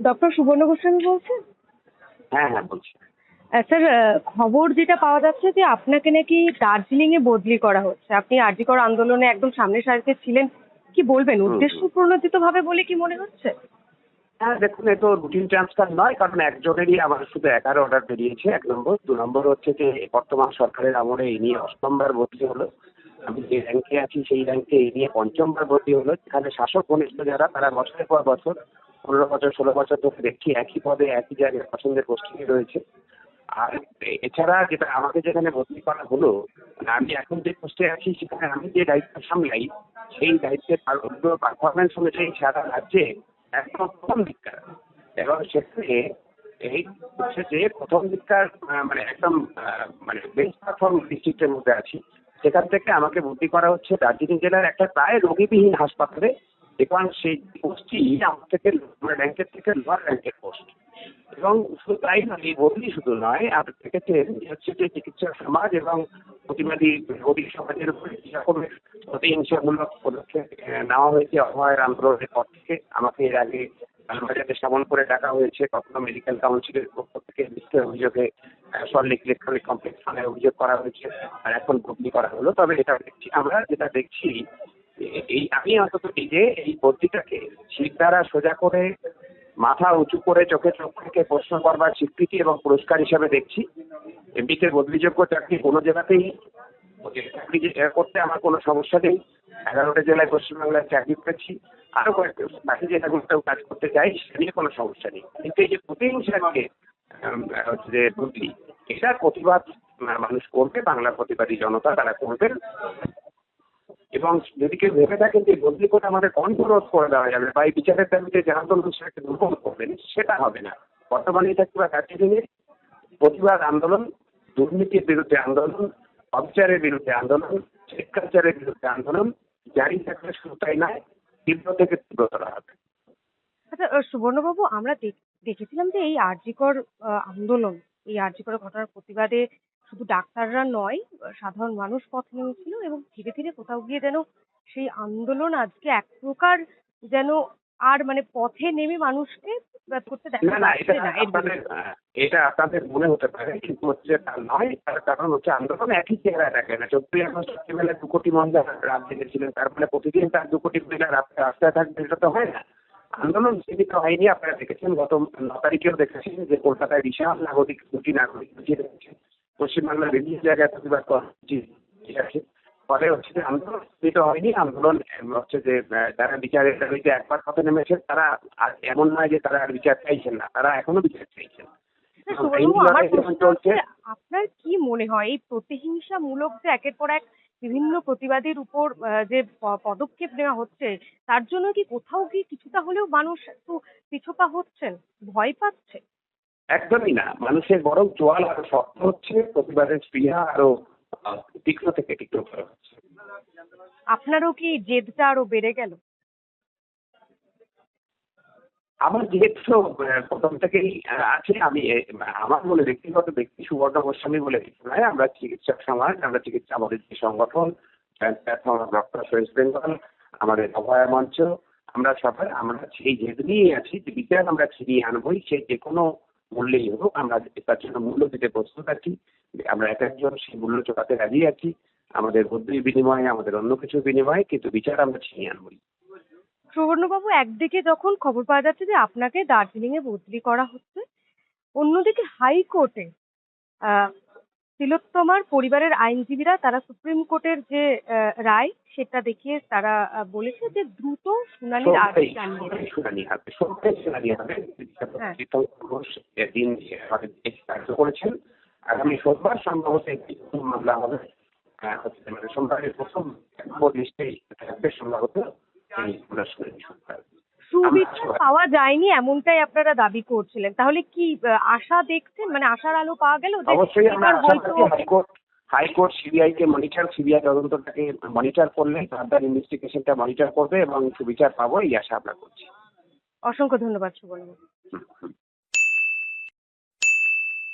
Doctor সুবর্ণ গোস্বামী বলছেন? হ্যাঁ হ্যাঁ বলছি। স্যার খবর যেটা পাওয়া যাচ্ছে যে আপনাকে নাকি দার্জিলিং এ বদলি করা হচ্ছে। আপনি আরজিকর আন্দোলনে একদম সামনের সারিতে ছিলেন। কি বলবেন? উদ্দেশ্য প্রণোদিত ভাবে বলে কি মনে হচ্ছে? হ্যাঁ দেখুন এ তো রুটিন ট্রান্সফার নয় কারণ একজনেরই আমার শুধু এগারো অর্ডার বেরিয়েছে এক নম্বর। দু নম্বর হচ্ছে যে বর্তমান সরকারের আমলে এই নিয়ে অষ্টমবার ভর্তি হলো। আমি যে র্যাঙ্কে আছি সেই র্যাঙ্কে এই নিয়ে পঞ্চমবার ভর্তি হলো। যেখানে শাসক ঘনিষ্ঠ যারা তারা বছরের পর বছর পনেরো বছর, ষোলো বছর ধরে দেখছি একই পদে একই জায়গায় পছন্দের পোস্টিংয়ে রয়েছে। আর এছাড়া যেটা আমাকে যেখানে ভর্তি করা হলো, আমি এখন যে পোস্টে আছি, সেখানে আমি যে দায়িত্ব সামলাই, সেই দায়িত্বের অন্য পারফরমেন্স অনুযায়ী সারা রাজ্যে একদম প্রথম দিককার। এবং সেখানে এই হচ্ছে যে প্রথম দিককার মানে একদম মানে বেস্ট পারফর্ম ডিস্ট্রিক্টের মধ্যে আছি। সেখান থেকে আমাকে ভর্তি করা হচ্ছে দার্জিলিং জেলার একটা প্রায় রোগীবিহীন হাসপাতালে এবং সেই পোস্টটি আমার থেকে র্যাঙ্কের থেকে লোয়ার র্যাঙ্কের পোস্ট এবং শুধু তাই নয় এই বদলি শুধু নয় আপনি দেখেছেন হচ্ছে যে চিকিৎসা সমাজ এবং প্রতিবাদী রোগী সমাজের উপরে যে রকমের প্রতিহিংসামূলক পদক্ষেপ নেওয়া হয়েছে অভয়ের আন্দোলনের পর থেকে আমাকে এর আগে বাজারে সামন করে ডাকা হয়েছে কখনো মেডিকেল কাউন্সিলের পক্ষ থেকে লিখিত অভিযোগে আহ, সল্টলেক ইলেকট্রনিক কমপ্লেক্স থানায় অভিযোগ করা হয়েছে আর এখন বদলি করা হলো। তবে এটা দেখছি আমরা যেটা দেখছি এই আমি অন্তত যে এই বদলিটাকে শির দ্বারা সোজা করে মাথা উঁচু করে চোখে চোখ থেকে প্রশ্ন করবার স্বীকৃতি এবং পুরস্কার হিসাবে দেখছি। এমনিতে বদলিযোগ্য চাকরি কোনো জায়গাতেই চাকরি করতে আমার কোনো সমস্যা নেই। এগারোটা জেলায় পশ্চিমবাংলায় চাকরি করেছি আরও কয়েক বাকি জেলাগুলোতেও কাজ করতে চাই, সেটা নিয়ে কোনো সমস্যা নেই। কিন্তু এই যে প্রতিহিংসাকে যে বদলি এটার প্রতিবাদ মানুষ করবে বাংলার প্রতিবাদী জনতা তারা করবেন। এবং যদি কেউ ভেবে থাকেন যে বদলি করে আমাদের কণ্ঠরোধ করে দেওয়া যাবে বা এই বিচারের দাবিতে যে আন্দোলন সেটাকে দুর্বল করবেন সেটা হবে না। বর্তমানে থাকবে দার্জিলিংয়ে প্রতিবাদ আন্দোলন দুর্নীতির বিরুদ্ধে আন্দোলন অবিচারের বিরুদ্ধে আন্দোলন শিক্ষাচারের বিরুদ্ধে আন্দোলন জারি থাকলে শুধু তাই নয় তীব্র থেকে তীব্রতর হবে। আচ্ছা সুবর্ণবাবু আমরা দেখেছিলাম যে এই আরজিকর আহ, আন্দোলন এই আরজিকর ঘটনার প্রতিবাদে শুধু ডাক্তাররা নয় সাধারণ মানুষ পথ নেমেছিল এবং ধীরে ধীরে কোথাও গিয়ে যেন সেই আন্দোলন আজকে এক প্রকার যেন আর মানে পথে নেমে মানুষকে করতে দেখা এটা যাচ্ছে না আপনাদের এটা আপনাদের মনে হতে পারে কিন্তু হচ্ছে তা নয় তার কারণ হচ্ছে আন্দোলন একই চেহারা দেখে না। চোদ্দই আগস্ট রাত্রিবেলা দু কোটি মহিলা রাত জেগেছিলেন তার ফলে প্রতিদিন তার দু কোটি মহিলা রাস্তায় রাস্তায় থাকবে এটা তো হয় না। আন্দোলন সীমিত হয়নি আপনারা দেখেছেন গত ন তারিখেও দেখেছেন যে কলকাতায় বিশাল নাগরিক দুটি নাগরিক মিছিল হয়েছে পশ্চিমবাংলার বিভিন্ন জায়গায় প্রতিবাদ কর্মসূচি আছে? ফলে হচ্ছে যে আন্দোলন সীমিত হয়নি। আন্দোলন হচ্ছে যে যারা বিচারের দাবিতে একবার কথা নেমেছেন তারা আর এমন নয় যে তারা আর বিচার চাইছেন না তারা এখনও বিচার চাইছেন। চলছে আপনার কি মনে হয়? এই প্রতিহিংসামূলক যে একের পর এক বিভিন্ন প্রতিবাদীর উপর যে পদক্ষেপ নেওয়া হচ্ছে তার জন্য কি কোথাও কি কিছুটা হলেও মানুষ একটু পিছপা হচ্ছেন? ভয় পাচ্ছে? একদমই না। মানুষের বরং জোয়াল আরও শক্ত হচ্ছে প্রতিবাদের স্পৃহা আরও তীক্ষ্ণ থেকে তীক্ষ্ণতর হচ্ছে আপনারও কি জেদটা আরও বেড়ে গেল? আমার যেহেতু প্রথম থেকেই আছে। আমি আমার বলে ব্যক্তিগত ব্যক্তি সুবর্ণ গোস্বামী বলে নয় আমরা চিকিৎসক সমাজ আমরা চিকিৎসা আমাদের যে সংগঠন ডক্টর ওয়েস্ট বেঙ্গল আমাদের অভয়া মঞ্চ আমরা সবাই আমরা সেই জেদ নিয়েই আছি। যে বিচার আমরা ছিনিয়ে আনবই সে যে কোনো মূল্যেই হোক, আমরা তার জন্য মূল্য দিতে প্রস্তুত আছি আমরা এক একজন সেই মূল্য চোখাতে রাজি আছি, আমাদের বুদ্ধির বিনিময়ে, আমাদের অন্য কিছু বিনিময়ে, কিন্তু বিচার আমরা ছিনিয়ে আনবই। সুবর্ণবাবু, একদিকে যখন খবর পাওয়া যাচ্ছে যে আপনাকে দার্জিলিং এ বদলি করা হচ্ছে, অন্যদিকে হাইকোর্টে তিলোত্তমার পরিবারের আইনজীবীরা তারা সুপ্রিম কোর্টের যে রায় সেটা দেখিয়ে তারা বলেছে যে দ্রুত শুনানির আদেশ শুনানি হবে সবটাই শুনানি হবে হ্যাঁ। ঘোষ দিন আমাদের করেছেন আগামী সোমবার সম্ভবত একটি মামলা হবে মানে সোমবারের প্রথম থাকবে সম্ভবত এই শুনানি। সুবিচার পাওয়া যায়নি এমনটাই আপনারা দাবি করছিলেন। তাহলে কি আশা দেখছেন? মানে আশার আলো পাওয়া গেল অবশ্যই আমরা high court high court CBI কে মনিটর সিবিআই তদন্তটাকে মনিটর করলে ফার্দার ইনভেস্টিগেশনটা মনিটর করবে এবং সুবিচার পাবো এই আশা আমরা করছি। অসংখ্য ধন্যবাদ সুবর্ণ।